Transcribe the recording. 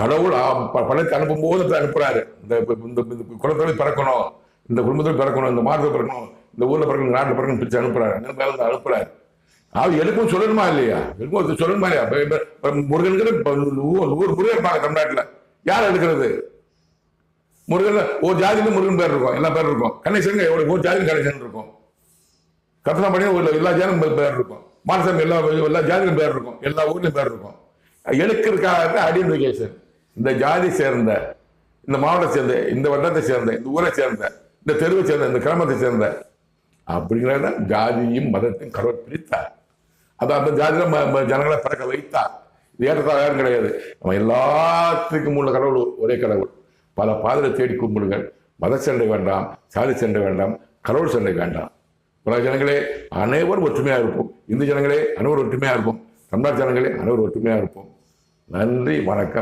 கடவுள் ப- பணத்தை அனுப்பும் போது அனுப்புறாரு. இந்த இந்த இந்த குலத்தொழில் பிறக்கணும் இந்த குடும்பத்தில் பிறக்கணும் இந்த மாதத்தில் பிறக்கணும் இந்த ஊர்ல பிறக்கணும் நாட்டில் பிறக்கணும் பிரிச்சு அனுப்புறாரு. அங்க மேல இருந்து அனுப்புறாரு. அது எனக்கும் சொல்லணுமா இல்லையா? எனக்கும் சொல்லணுமா இல்லையா? இப்ப- முருகனுக்கு நூறு முருகன் இருப்பாங்க தமிழ்நாட்டில். யார் எடுக்கிறது? முருகன் ஒரு ஜாதிக்கு முருகன் பேர் இருக்கும் எல்லா பேரும் இருக்கும். கணேசன் எவ்வளோ ஒரு ஜாதியில் கணேசன் இருக்கும். கத்தனப்பாடியும் ஒரு எல்லா ஜாதியும் பேர் இருக்கும். மானசாமி எல்லா எல்லா ஜாதியிலும் பேர் இருக்கும் எல்லா ஊர்லேயும் பேர் இருக்கும். எழுக்கிறதுக்காக ஐடென்டிஃபிகேஷன் இந்த ஜாதி சேர்ந்த இந்த மாவட்டத்தை சேர்ந்த இந்த வட்டத்தை சேர்ந்த இந்த ஊரை சேர்ந்த இந்த தெருவை சேர்ந்த இந்த கிராமத்தை சேர்ந்த அப்படிங்கிறத ஜாதியும் மதத்தையும் கடவுள் பிரித்தார். அது அந்த ஜாதியில ம- ம- ஜனங்களை பிறக்க வைத்தார். இது ஏற்றத்தாழ் கிடையாது. நம்ம எல்லாத்துக்கும் உள்ள கடவுள் ஒரே கடவுள். பல பாதையை தேடி கும்பிடுங்கள். மத சண்டை வேண்டாம் சாதி சண்டை வேண்டாம் கடவுள் சண்டை வேண்டாம். உலக ஜனங்களே அனைவரும் ஒற்றுமையாக இருப்போம். இந்து ஜனங்களே அனைவரும் ஒற்றுமையாக இருப்போம். தமிழ்நாட்டு ஜனங்களே அனைவரும் ஒற்றுமையாக இருப்போம். நன்றி வணக்கம்.